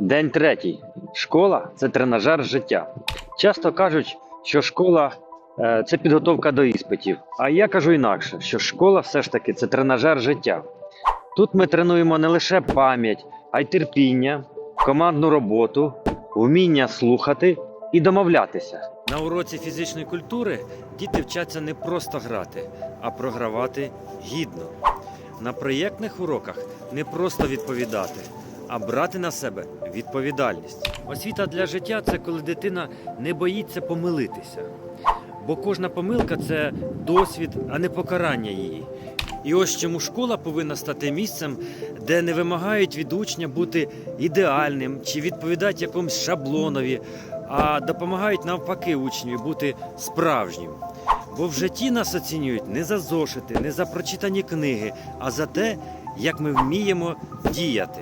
День третій. Школа це тренажер життя. Часто кажуть, що школа е, це підготовка до іспитів. А я кажу інакше, що школа все ж таки це тренажер життя. Тут ми тренуємо не лише пам'ять, а й терпіння, командну роботу, вміння слухати і домовлятися. На уроці фізичної культури діти вчаться не просто грати, а програвати гідно. На проєктних уроках не просто відповідати, а брати на себе відповідальність. Освіта для життя це коли дитина не боїться помилитися. Бо кожна помилка це досвід, а не покарання її. І ось чому школа повинна стати місцем, де не вимагають від учня бути ідеальним чи відповідати якомусь шаблонові, а допомагають навпаки учневі бути справжнім. Бо в житті нас оцінюють не за зошити, не за прочитані книги, а за те, як ми вміємо діяти.